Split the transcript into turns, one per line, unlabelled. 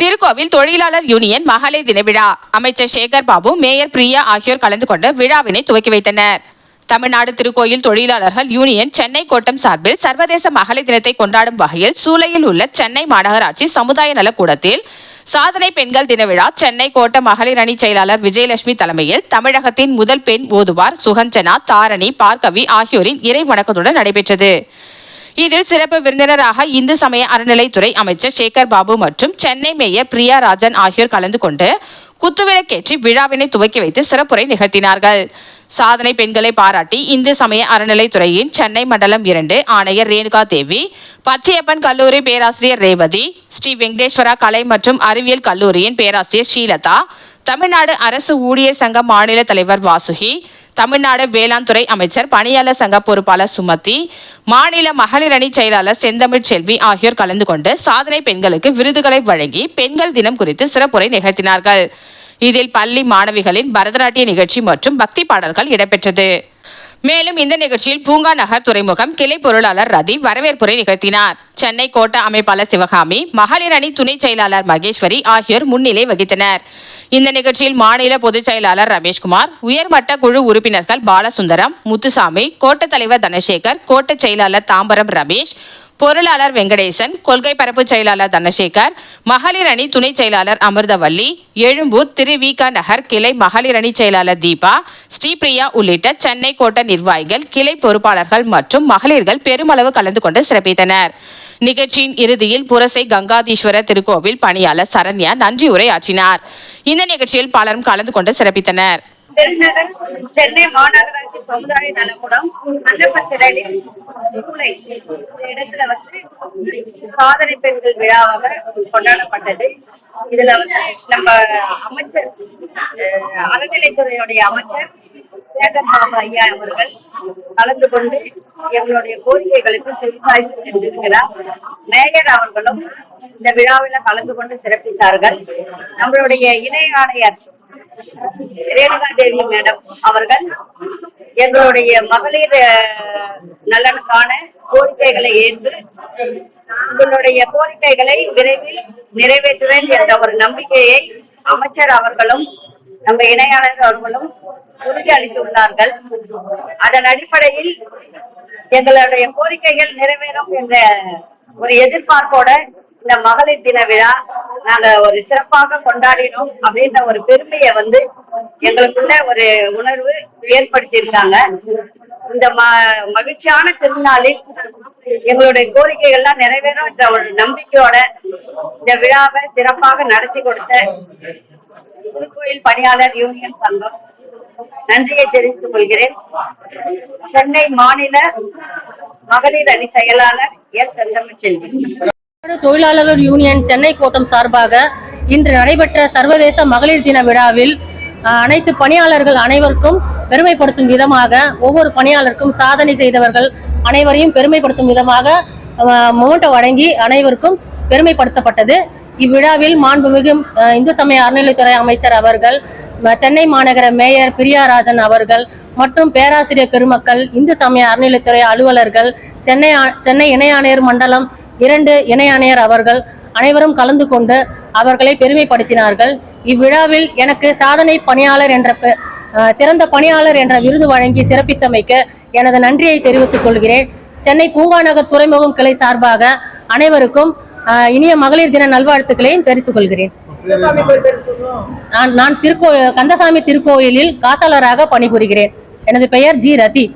திருக்கோவில் தொழிலாளர் யூனியன் மகளிர் தின விழா அமைச்சர் சேகர் பாபு மேயர் பிரியா ஆகியோர் கலந்து கொண்டு விழாவினை துவக்கி வைத்தனர். தமிழ்நாடு திருக்கோயில் தொழிலாளர்கள் யூனியன் சென்னை கோட்டம் சார்பில் சர்வதேச மகளிர் தினத்தை கொண்டாடும் வகையில் சூளையில் உள்ள சென்னை மாநகராட்சி சமுதாய நலக்கூடத்தில் சாதனை பெண்கள் தின விழா சென்னை கோட்ட மகளிர் அணி செயலாளர் விஜயலட்சுமி தலைமையில் தமிழகத்தின் முதல் பெண் ஓதுவார் சுகஞ்சனா தாரணி பார்கவி ஆகியோரின் இறை வணக்கத்துடன் நடைபெற்றது. இதில் சிறப்பு விருந்தினராக இந்து சமய அறநிலைத்துறை அமைச்சர் சேகர் பாபு மற்றும் சென்னை மேயர் பிரியா ராஜன் ஆகியோர் கலந்து கொண்டு குத்துவிளக்கேற்றி விழாவினை துவக்கி வைத்து சிறப்புரை நிகழ்த்தினார்கள். சாதனை பெண்களை பாராட்டி இந்து சமய அறநிலைத்துறையின் சென்னை மண்டலம் இரண்டு ஆணையர் ரேணுகா தேவி பச்சையப்பன் கல்லூரி பேராசிரியர் ரேவதி ஸ்ரீ வெங்கடேஸ்வரா கலை மற்றும் அறிவியல் கல்லூரியின் பேராசிரியர் ஸ்ரீலதா தமிழ்நாடு அரசு ஊழியர் சங்க மாநில தலைவர் வாசுகி தமிழ்நாடு வேளாண் துறை அமைச்சர் பணியாளர் சங்க பொறுப்பாளர் சுமதி மாநில மகளிர் அணி செயலாளர் செந்தமிழ் செல்வி ஆகியோர் கலந்து கொண்டு சாதனை பெண்களுக்கு விருதுகளை வழங்கி பெண்கள் தினம் குறித்து சிறப்புரை நிகழ்த்தினார்கள். இதில் பள்ளி மாணவிகளின் பரதநாட்டிய நிகழ்ச்சி மற்றும் பக்தி பாடல்கள் இடம்பெற்றது. மேலும் இந்த நிகழ்ச்சியில் பூங்கா நகர் துறைமுகம் கிளை பொருளாளர் ரதி வரவேற்புரை நிகழ்த்தினார். சென்னை கோட்ட அமைப்பாளர் சிவகாமி மகளிர் அணி துணை செயலாளர் மகேஸ்வரி ஆகியோர் முன்னிலை வகித்தனர். இந்த நிகழ்ச்சியில் மாநில பொதுச் செயலாளர் ரமேஷ்குமார் உயர்மட்ட குழு உறுப்பினர்கள் பாலசுந்தரம் முத்துசாமி கோட்ட தலைவர் தனசேகர் கோட்ட செயலாளர் தாம்பரம் ரமேஷ் பொருளாளர் வெங்கடேசன் கொள்கை பரப்பு செயலாளர் தனசேகர் மகளிர் அணி துணை செயலாளர் அமிர்தவல்லி எழும்பூர் திருவிக நகர் கிளை மகளிர் அணி செயலாளர் தீபா ஸ்ரீபிரியா உள்ளிட்ட சென்னை கோட்ட நிர்வாகிகள் கிளை பொறுப்பாளர்கள் மற்றும் மகளிர்கள் பெருமளவு கலந்து கொண்டு சிறப்பித்தனர். நிகழ்ச்சியின் இறுதியில் புரசை கங்காதீஸ்வரர் திருக்கோவில் பணியாளர் சரண்யா நன்றி உரையாற்றினார். இந்த நிகழ்ச்சியில் பலரும் கலந்து கொண்டு சிறப்பித்தனர்.
பெருநகர் சென்னை மாநகராட்சி சமுதாய நலக்கூடம் அன்னப்பத்திரடி சூளை இடத்துல வந்து சாதனை பெண்கள் விழாவாக கொண்டாடப்பட்டது. இதுல வந்து நம்ம அமைச்சர் அறநிலைத்துறையுடைய அமைச்சர் சேகர் பாபு ஐயா அவர்கள் கலந்து கொண்டு எங்களுடைய கோரிக்கைகளுக்கு செவிசாய்த்து சென்றிருக்கிறார் மேயர் அவர்களும் இந்த விழாவில் கலந்து கொண்டு சிறப்பித்தார்கள். நம்மளுடைய இணை ஆணையர் ரேணுகா தேவி மேடம் அவர்கள் எங்களுடைய மகளிர் நலனுக்கான கோரிக்கைகளை ஏற்று உங்களுடைய கோரிக்கைகளை விரைவில் நிறைவேற்றுவேன் என்ற ஒரு நம்பிக்கையை அமைச்சர் அவர்களும் நம்ம இணையாளர் அவர்களும் உறுதி அளித்துள்ளார்கள் அதன் அடிப்படையில் எங்களுடைய கோரிக்கைகள் நிறைவேறும் என்ற ஒரு எதிர்பார்ப்போட இந்த மகளிர் தின விழா நாங்க ஒரு சிறப்பாக கொண்டாடினோம் அப்படின்ற ஒரு பெருமையை வந்து எங்களுக்குள்ள ஒரு உணர்வு ஏற்படுத்தியிருக்காங்க. இந்த ம மகிழ்ச்சியான திருநாளில் எங்களுடைய கோரிக்கைகள்லாம் நிறைவேறும் என்ற ஒரு நம்பிக்கையோட இந்த விழாவை சிறப்பாக நடத்தி கொடுத்த திருக்கோயில் பணியாளர் யூனியன் சங்கம் நன்றியை தெரிவித்துக் கொள்கிறேன். சென்னை மாநில மகளிர் அணி செயலாளர் எஸ். செந்தமிழ் செல்வி
தொழிலாளர் யூனியன் சென்னை கோட்டம் சார்பாக இன்று நடைபெற்ற சர்வதேச மகளிர் தின விழாவில் அனைத்து பணியாளர்கள் அனைவருக்கும் பெருமைப்படுத்தும் விதமாக ஒவ்வொரு பணியாளருக்கும் சாதனை செய்தவர்கள் அனைவரையும் பெருமைப்படுத்தும் விதமாக மொமெண்டோ வழங்கி அனைவருக்கும் பெருமைப்படுத்தப்பட்டது. இவ்விழாவில் மாண்புமிகு இந்து சமய அறநிலைத்துறை அமைச்சர் அவர்கள் சென்னை மாநகர மேயர் பிரியாராஜன் அவர்கள் மற்றும் பேராசிரியர் பெருமக்கள் இந்து சமய அறநிலைத்துறை அலுவலர்கள் சென்னை ஆ- சென்னை இணை ஆணையர் மண்டலம் இரண்டு இணை ஆணையர் அவர்கள் அனைவரும் கலந்து கொண்டு அவர்களை பெருமைப்படுத்தினார்கள். இவ்விழாவில் எனக்கு சாதனை பணியாளர் என்ற பெ- சிறந்த பணியாளர் என்ற விருது வழங்கி சிறப்பித்தமைக்கு எனது நன்றியை தெரிவித்துக் கொள்கிறேன். சென்னை பூங்காநகர் துறைமுகம் கிளை சார்பாக அனைவருக்கும் இனிய மகளிர் தின நல்வாழ்த்துக்களையும் தெரிவித்துக் கொள்கிறேன். நான் நான் திருக்கோ கந்தசாமி திருக்கோயிலில் காசாளராக பணிபுரிகிறேன். எனது பெயர் ஜி ரதி.